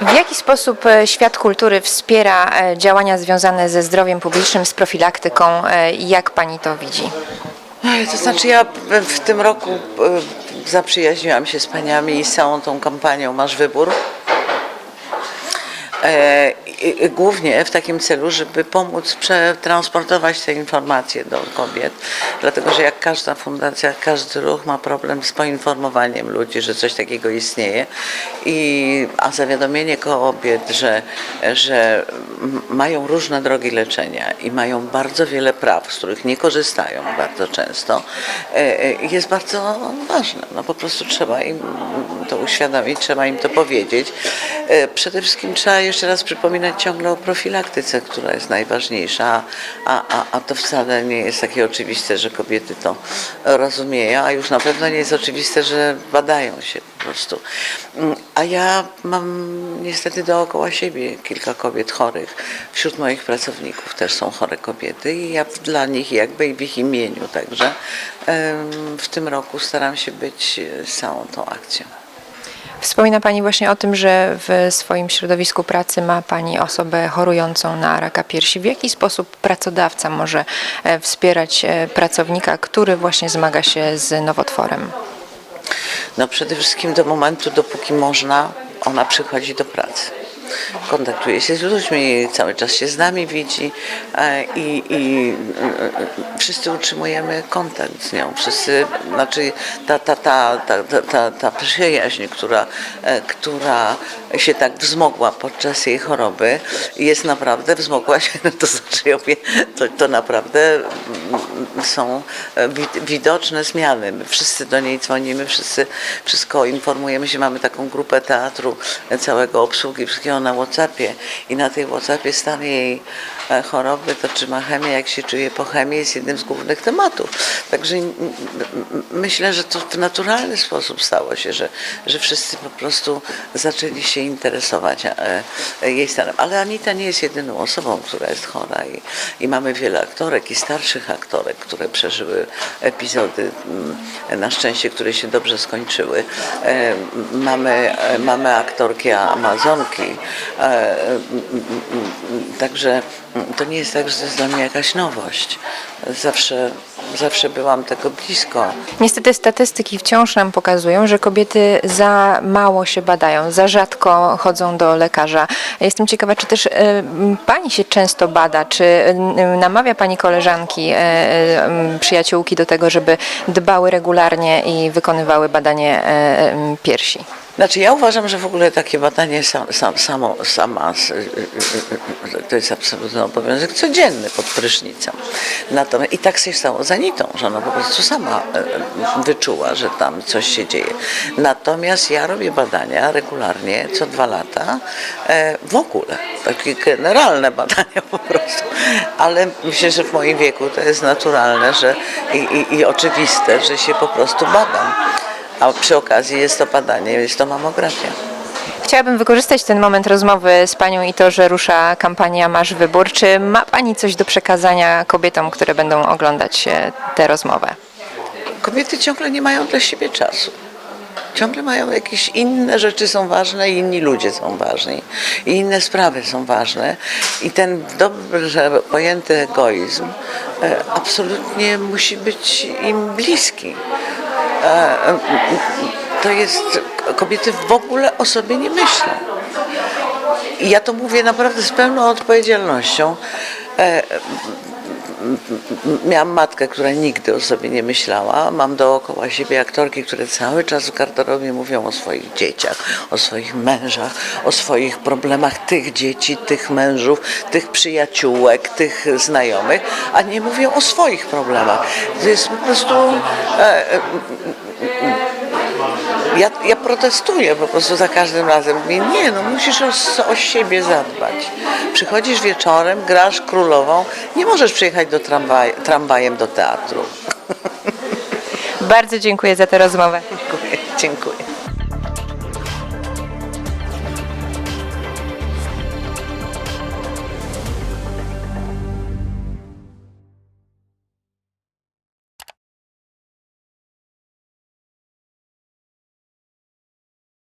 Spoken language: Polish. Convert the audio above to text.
W jaki sposób e, świat kultury wspiera e, działania związane ze zdrowiem publicznym, z profilaktyką? e, Jak pani to widzi? To znaczy ja w- tym roku zaprzyjaźniłam się z paniami i z całą tą kampanią Masz Wybór. Głównie w takim celu, żeby pomóc przetransportować te informacje do kobiet, dlatego że jak każda fundacja, każdy ruch ma problem z poinformowaniem ludzi, że coś takiego istnieje, i, a zawiadomienie kobiet, że, że mają różne drogi leczenia i mają bardzo wiele praw, z których nie korzystają bardzo często, e, e, jest bardzo ważne. No po prostu trzeba im to uświadomić, trzeba im to powiedzieć. E, Przede wszystkim trzeba jeszcze raz przypominać ciągle o profilaktyce, która jest najważniejsza, a, a, a to wcale nie jest takie oczywiste, że kobiety to rozumieją, a już na pewno nie jest oczywiste, że badają się po prostu. Mm, A ja mam niestety dookoła siebie kilka kobiet chorych. Wśród moich pracowników też są chore kobiety i ja dla nich jakby i w ich imieniu także w tym roku staram się być e, z całą tą akcją. Wspomina Pani właśnie o tym, że w swoim środowisku pracy ma Pani osobę chorującą na raka piersi. W jaki sposób pracodawca może e, wspierać e, pracownika, który właśnie zmaga się z nowotworem? No przede wszystkim do momentu, dopóki można, ona przychodzi do pracy. Kontaktuje się z ludźmi, cały czas się z nami widzi e, i, i e, wszyscy utrzymujemy kontakt z nią. Wszyscy, znaczy ta, ta, ta, ta, ta, ta, ta przyjaźń, która, e, która się tak wzmogła podczas jej choroby, jest naprawdę, wzmogła się, to znaczy to, to naprawdę mm, są e, wi- widoczne zmiany. My wszyscy do niej dzwonimy, wszyscy wszystko informujemy się. Mamy taką grupę teatru, e, całego obsługi, wszystkiego na Whatsappie i na tej Whatsappie stan jej e, choroby, to czy ma chemię, jak się czuje po chemii, jest jednym z głównych tematów. Także myślę, że to w naturalny sposób stało się, że, że wszyscy po prostu zaczęli się interesować jej stanem. Ale Anita nie jest jedyną osobą, która jest chora i, i mamy wiele aktorek i starszych aktorek, które przeżyły epizody, mm, na szczęście, które się dobrze skończyły. E, Mamy, e, mamy aktorki Amazonki, e, także to nie jest tak, że to jest dla mnie jakaś nowość. Zawsze, zawsze byłam tego blisko. Niestety statystyki wciąż nam pokazują, że kobiety za mało się badają, za rzadko chodzą do lekarza. Jestem ciekawa, czy też e, pani się często bada, czy e, namawia pani koleżanki, e, przyjaciółki do tego, żeby dbały regularnie i wykonywały badanie piersi? Znaczy ja uważam, że w ogóle takie badanie sam, sam, samo, sama, z- to jest absolutny obowiązek codzienny pod prysznicem. Natomiast, I tak się stało z Anitą, że ona po prostu sama e, wyczuła, że tam coś się dzieje. Natomiast ja robię badania regularnie, co dwa lata, e, w ogóle, takie generalne badania po prostu. Ale myślę, że w moim wieku to jest naturalne że i, i, i oczywiste, że się po prostu badam. A przy okazji jest to badanie, jest to mamografia. Chciałabym wykorzystać ten moment rozmowy z Panią i to, że rusza kampania Masz Wybór. Czy ma Pani coś do przekazania kobietom, które będą oglądać e, tę rozmowę? Kobiety ciągle nie mają dla siebie czasu. Ciągle mają jakieś inne rzeczy są ważne i inni ludzie są ważni. I inne sprawy są ważne. I ten dobrze pojęty egoizm e, absolutnie musi być im bliski. E, e, To jest, kobiety w ogóle o sobie nie myślą. I ja to mówię naprawdę z pełną odpowiedzialnością. Miałam matkę, która nigdy o sobie nie myślała. Mam dookoła siebie aktorki, które cały czas w garderobie mówią o swoich dzieciach, o swoich mężach, o swoich problemach tych dzieci, tych mężów, tych przyjaciółek, tych znajomych, a nie mówią o swoich problemach. To jest po prostu. E, e, ja, ja protestuję po prostu za każdym razem. Mówię, nie, no musisz o, o siebie zadbać. Przychodzisz wieczorem, grasz królową, nie możesz przyjechać do tramwaj, tramwajem do teatru. Bardzo dziękuję za tę rozmowę. Dziękuję.